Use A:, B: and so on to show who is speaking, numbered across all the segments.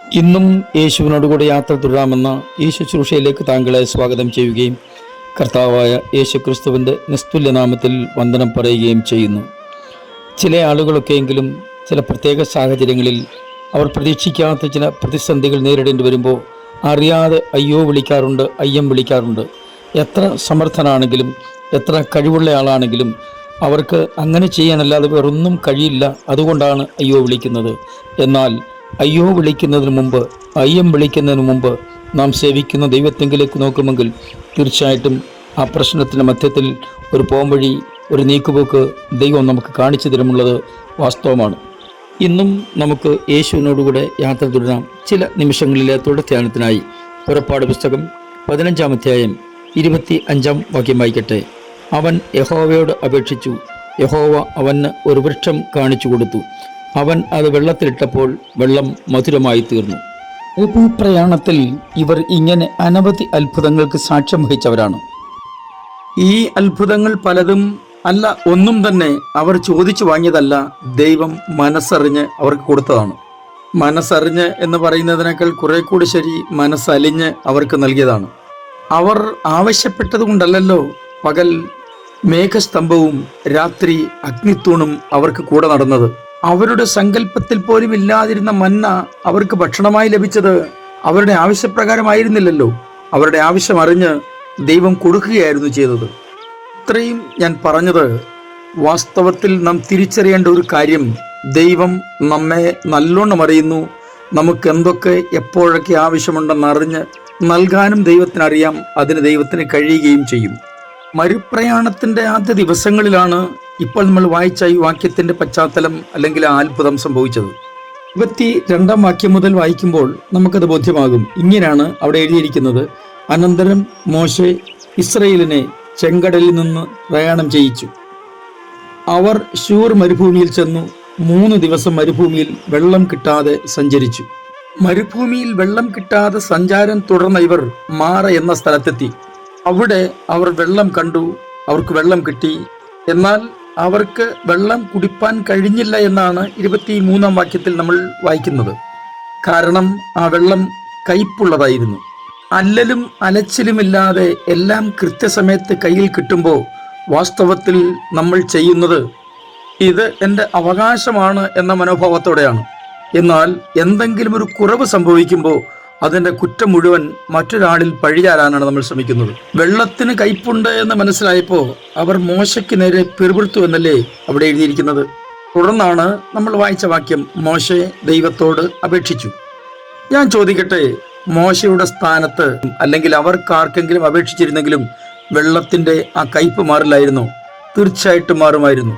A: ഇന്നും യേശുവിനോടുകൂടെ യാത്ര തുടരാമെന്ന ഈ ശുശ്രൂഷയിലേക്ക് താങ്കളെ സ്വാഗതം ചെയ്യുകയും കർത്താവായ യേശു ക്രിസ്തുവിന്റെ നിസ്തുല്യനാമത്തിൽ വന്ദനം പറയുകയും ചെയ്യുന്നു. ചില ആളുകളൊക്കെയെങ്കിലും ചില പ്രത്യേക സാഹചര്യങ്ങളിൽ അവർ പ്രതീക്ഷിക്കാത്ത ചില പ്രതിസന്ധികൾ നേരിടേണ്ടി വരുമ്പോൾ അറിയാതെ അയ്യോ വിളിക്കാറുണ്ട് അയ്യം വിളിക്കാറുണ്ട്. എത്ര സമർത്ഥനാണെങ്കിലും എത്ര കഴിവുള്ള ആളാണെങ്കിലും അവർക്ക് അങ്ങനെ ചെയ്യാനല്ലാതെ വേറൊന്നും കഴിയില്ല. അതുകൊണ്ടാണ് അയ്യോ വിളിക്കുന്നത്. എന്നാൽ അയ്യോ വിളിക്കുന്നതിന് മുമ്പ് അയ്യം വിളിക്കുന്നതിന് മുമ്പ് നാം സേവിക്കുന്ന ദൈവത്തെങ്കിലേക്ക് നോക്കുമെങ്കിൽ തീർച്ചയായിട്ടും ആ പ്രശ്നത്തിന്റെ മധ്യത്തിൽ ഒരു പോംവഴി ഒരു നീക്കുപോക്ക് ദൈവം നമുക്ക് കാണിച്ചു തരുമുള്ളത് വാസ്തവമാണ്. ഇന്നും നമുക്ക് യേശുവിനോടുകൂടെ യാത്ര തുടരാം. ചില നിമിഷങ്ങളിലെ തുടർധ്യാനത്തിനായി പുറപ്പാട് പുസ്തകം പതിനഞ്ചാം അധ്യായം ഇരുപത്തി അഞ്ചാം വാക്യം വായിക്കട്ടെ. അവൻ യഹോവയോട് അപേക്ഷിച്ചു. യഹോവ അവന് ഒരു വൃക്ഷം കാണിച്ചു കൊടുത്തു. അവൻ അത് വെള്ളത്തിലിട്ടപ്പോൾ വെള്ളം മധുരമായി തീർന്നു. പ്രയാണത്തിൽ ഇവർ ഇങ്ങനെ അനവധി അത്ഭുതങ്ങൾക്ക് സാക്ഷ്യം വഹിച്ചവരാണ്. ഈ അത്ഭുതങ്ങൾ പലതും അല്ല ഒന്നും തന്നെ അവർ ചോദിച്ചു വാങ്ങിയതല്ല ദൈവം മനസ്സറിഞ്ഞ് അവർക്ക് കൊടുത്തതാണ്. മനസ്സറിഞ്ഞ് എന്ന് പറയുന്നതിനേക്കാൾ കുറെ കൂടി ശരി മനസ്സലിഞ്ഞ് അവർക്ക് നൽകിയതാണ്. അവർ ആവശ്യപ്പെട്ടത് കൊണ്ടല്ലല്ലോ പകൽ മേഘസ്തംഭവും രാത്രി അഗ്നിത്തൂണും അവർക്ക് കൂടെ നടന്നത്. അവരുടെ സങ്കല്പത്തിൽ പോലും ഇല്ലാതിരുന്ന മന്ന അവർക്ക് ഭക്ഷണമായി ലഭിച്ചത് അവരുടെ ആവശ്യപ്രകാരമായിരുന്നില്ലല്ലോ. അവരുടെ ആവശ്യം അറിഞ്ഞ് ദൈവം കൊടുക്കുകയായിരുന്നു ചെയ്തത്. ഇത്രയും ഞാൻ പറഞ്ഞത് വാസ്തവത്തിൽ നാം തിരിച്ചറിയേണ്ട ഒരു കാര്യം ദൈവം നമ്മെ നല്ലോണം അറിയുന്നു. നമുക്ക് എന്തൊക്കെ എപ്പോഴൊക്കെ ആവശ്യമുണ്ടെന്ന് അറിഞ്ഞ് നൽകാനും ദൈവത്തിനറിയാം. അതിന് ദൈവത്തിന് കഴിയുകയും ചെയ്യും. മരുപ്രയാണത്തിന്റെ ആദ്യ ദിവസങ്ങളിലാണ് ഇപ്പോൾ നമ്മൾ വായിച്ച ഈ വാക്യത്തിന്റെ പശ്ചാത്തലം അല്ലെങ്കിൽ അത്ഭുതം സംഭവിച്ചത്. ഇരുപത്തി രണ്ടാം വാക്യം മുതൽ വായിക്കുമ്പോൾ നമുക്കത് ബോധ്യമാകും. ഇങ്ങനെയാണ് അവിടെ എഴുതിയിരിക്കുന്നത്. അനന്തരം മോശെ ഇസ്രയേലിനെ ചെങ്കടലിൽ നിന്ന് പ്രയാണം ചെയ്യിച്ചു. അവർ ഷൂർ മരുഭൂമിയിൽ ചെന്നു മൂന്ന് ദിവസം മരുഭൂമിയിൽ വെള്ളം കിട്ടാതെ സഞ്ചരിച്ചു. മരുഭൂമിയിൽ വെള്ളം കിട്ടാതെ സഞ്ചാരം തുടർന്ന ഇവർ മാറ എന്ന സ്ഥലത്തെത്തി. അവിടെ അവർ വെള്ളം കണ്ടു. അവർക്ക് വെള്ളം കിട്ടി. എന്നാൽ അവർക്ക് വെള്ളം കുടിപ്പാൻ കഴിഞ്ഞില്ല എന്നാണ് ഇരുപത്തി മൂന്നാം വാക്യത്തിൽ നമ്മൾ വായിക്കുന്നത്. കാരണം ആ വെള്ളം കയ്പുള്ളതായിരുന്നു. അല്ലലും അലച്ചിലുമില്ലാതെ എല്ലാം കൃത്യസമയത്ത് കയ്യിൽ കിട്ടുമ്പോൾ വാസ്തവത്തിൽ നമ്മൾ ചെയ്യുന്നത് ഇത് എന്റെ അവകാശമാണ് എന്ന മനോഭാവത്തോടെയാണ്. എന്നാൽ എന്തെങ്കിലും ഒരു കുറവ് സംഭവിക്കുമ്പോൾ അതിന്റെ കുറ്റം മുഴുവൻ മറ്റൊരാളിൽ പഴിചാരാനാണ് നമ്മൾ ശ്രമിക്കുന്നത്. വെള്ളത്തിന് കയ്പുണ്ട് എന്ന് മനസ്സിലായപ്പോൾ അവർ മോശയ്ക്ക് നേരെ പിറുപിറുത്തു എന്നല്ലേ അവിടെ എഴുതിയിരിക്കുന്നത്. തുടർന്നാണ് നമ്മൾ വായിച്ച വാക്യം മോശയെ ദൈവത്തോട് അപേക്ഷിച്ചു. ഞാൻ ചോദിക്കട്ടെ മോശയുടെ സ്ഥാനത്ത് അല്ലെങ്കിൽ അവർക്കാർക്കെങ്കിലും അപേക്ഷിച്ചിരുന്നെങ്കിലും വെള്ളത്തിന്റെ ആ കയ്പ് മാറില്ലായിരുന്നു? തീർച്ചയായിട്ടും മാറുമായിരുന്നു.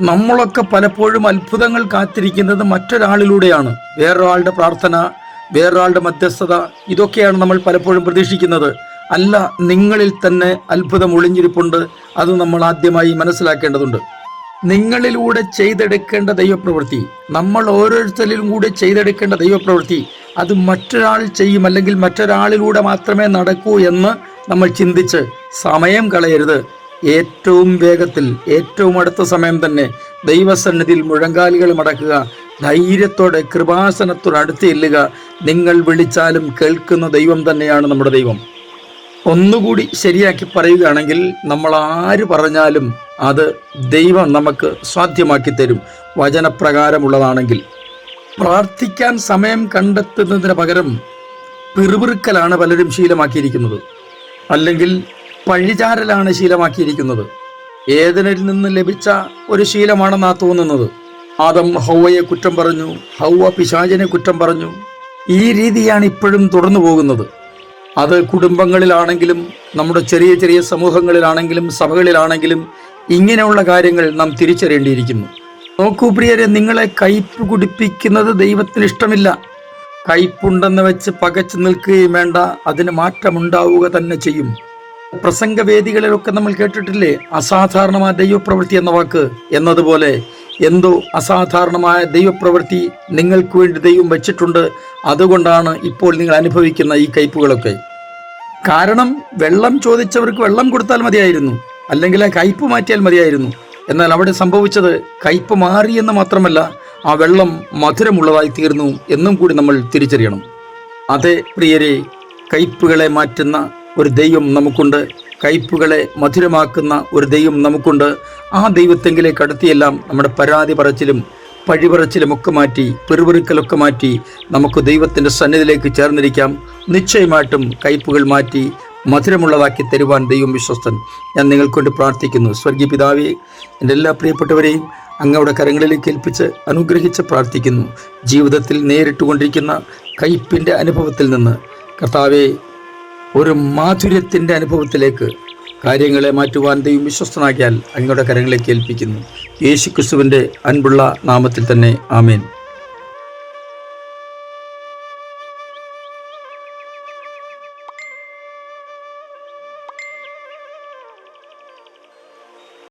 A: നമ്മളൊക്കെ പലപ്പോഴും അത്ഭുതങ്ങൾ കാത്തിരിക്കുന്നത് മറ്റൊരാളിലൂടെയാണ്. വേറൊരാളുടെ പ്രാർത്ഥന വേറൊരാളുടെ മധ്യസ്ഥത ഇതൊക്കെയാണ് നമ്മൾ പലപ്പോഴും പ്രതീക്ഷിക്കുന്നത്. അല്ല നിങ്ങളിൽ തന്നെ അത്ഭുതം ഒളിഞ്ഞിരിപ്പുണ്ട്. അത് നമ്മൾ ആദ്യമായി മനസ്സിലാക്കേണ്ടതുണ്ട്. നിങ്ങളിലൂടെ ചെയ്തെടുക്കേണ്ട ദൈവപ്രവൃത്തി നമ്മൾ ഓരോരുത്തരിലും കൂടെ ചെയ്തെടുക്കേണ്ട ദൈവപ്രവൃത്തി അത് മറ്റൊരാൾ ചെയ്യും അല്ലെങ്കിൽ മറ്റൊരാളിലൂടെ മാത്രമേ നടക്കൂ എന്ന് നമ്മൾ ചിന്തിച്ച് സമയം കളയരുത്. ഏറ്റവും വേഗത്തിൽ ഏറ്റവും അടുത്ത സമയം തന്നെ ദൈവസന്നിധിയിൽ മുഴങ്കാലികൾ മടക്കുക ധൈര്യത്തോടെ കൃപാസനത്തോടടുത്ത് ചെല്ലുക. നിങ്ങൾ വിളിച്ചാലും കേൾക്കുന്ന ദൈവം തന്നെയാണ് നമ്മുടെ ദൈവം. ഒന്നുകൂടി ശരിയാക്കി പറയുകയാണെങ്കിൽ നമ്മൾ ആര് പറഞ്ഞാലും അത് ദൈവം നമുക്ക് സാധ്യമാക്കി തരും. വചനപ്രകാരമുള്ളതാണെങ്കിൽ. പ്രാർത്ഥിക്കാൻ സമയം കണ്ടെത്തുന്നതിന് പകരം പിറുപിറുക്കലാണ് പലരും ശീലമാക്കിയിരിക്കുന്നത്. അല്ലെങ്കിൽ പഴിചാരലാണ് ശീലമാക്കിയിരിക്കുന്നത്. ഏതനിൽ നിന്ന് ലഭിച്ച ഒരു ശീലമാണെന്നാ തോന്നുന്നത്. ആദം ഹൗവയെ കുറ്റം പറഞ്ഞു ഹൗവ പിശാചിനെ കുറ്റം പറഞ്ഞു. ഈ രീതിയാണ് ഇപ്പോഴും തുടർന്നു പോകുന്നത്. അത് കുടുംബങ്ങളിലാണെങ്കിലും നമ്മുടെ ചെറിയ ചെറിയ സമൂഹങ്ങളിലാണെങ്കിലും സഭകളിലാണെങ്കിലും ഇങ്ങനെയുള്ള കാര്യങ്ങൾ നാം തിരിച്ചറിയേണ്ടിയിരിക്കുന്നു. നോക്കൂ പ്രിയരെ നിങ്ങളെ കയ്പ് കുടിപ്പിക്കുന്നത് ദൈവത്തിന് ഇഷ്ടമില്ല. കയ്പുണ്ടെന്ന് വെച്ച് പകച്ചു നിൽക്കുകയും വേണ്ട അതിന് മാറ്റമുണ്ടാവുക തന്നെ ചെയ്യും. പ്രസംഗവേദികളിലൊക്കെ നമ്മൾ കേട്ടിട്ടില്ലേ? അസാധാരണമായ ദൈവപ്രവൃത്തി എന്ന വാക്ക്. എന്നതുപോലെ എന്തോ അസാധാരണമായ ദൈവപ്രവൃത്തി നിങ്ങൾക്ക് വേണ്ടി ദൈവം വെച്ചിട്ടുണ്ട്. അതുകൊണ്ടാണ് ഇപ്പോൾ നിങ്ങൾ അനുഭവിക്കുന്ന ഈ കയ്പുകളൊക്കെ. കാരണം വെള്ളം ചോദിച്ചവർക്ക് വെള്ളം കൊടുത്താൽ മതിയായിരുന്നു. അല്ലെങ്കിൽ ആ കയ്പ് മാറ്റിയാൽ മതിയായിരുന്നു. എന്നാൽ അവിടെ സംഭവിച്ചത് കയ്പ് മാറിയെന്ന് മാത്രമല്ല ആ വെള്ളം മധുരമുള്ളതായി തീർന്നു എന്നും കൂടി നമ്മൾ തിരിച്ചറിയണം. അതെ പ്രിയരെ കയ്പുകളെ മാറ്റുന്ന ഒരു ദൈവം നമുക്കുണ്ട്. കയ്പുകളെ മധുരമാക്കുന്ന ഒരു ദൈവം നമുക്കുണ്ട്. ആ ദൈവത്തെങ്കിലേക്ക് അടുത്തിയെല്ലാം നമ്മുടെ പരാതി പറച്ചിലും പഴിപറച്ചിലുമൊക്കെ മാറ്റി പെറുപെറുക്കലൊക്കെ മാറ്റി നമുക്ക് ദൈവത്തിന്റെ സന്നിധിയിലേക്ക് ചേർന്നിരിക്കാം. നിശ്ചയമായിട്ടും കയ്പുകൾ മാറ്റി മധുരമുള്ളതാക്കി തരുവാൻ ദൈവം വിശ്വസ്തൻ. ഞാൻ നിങ്ങൾക്കൊണ്ട് പ്രാർത്ഥിക്കുന്നു. സ്വർഗീയ പിതാവെ എന്റെ എല്ലാ പ്രിയപ്പെട്ടവരെയും അങ്ങയുടെ കരങ്ങളിലേക്ക് ഏൽപ്പിച്ച് അനുഗ്രഹിച്ച് പ്രാർത്ഥിക്കുന്നു. ജീവിതത്തിൽ നേരിട്ടുകൊണ്ടിരിക്കുന്ന കയ്പിന്റെ അനുഭവത്തിൽ നിന്ന് കർത്താവെ ഒരു മാധുര്യത്തിന്റെ അനുഭവത്തിലേക്ക് കാര്യങ്ങളെ മാറ്റുവാൻ ദൈവം വിശ്വസ്തനാക്കിയാൽ അങ്ങയുടെ കരങ്ങളെ കേൾപ്പിക്കുന്നു. യേശു ക്രിസ്തുവിന്റെ അൻപുള്ള നാമത്തിൽ തന്നെ ആമേൻ.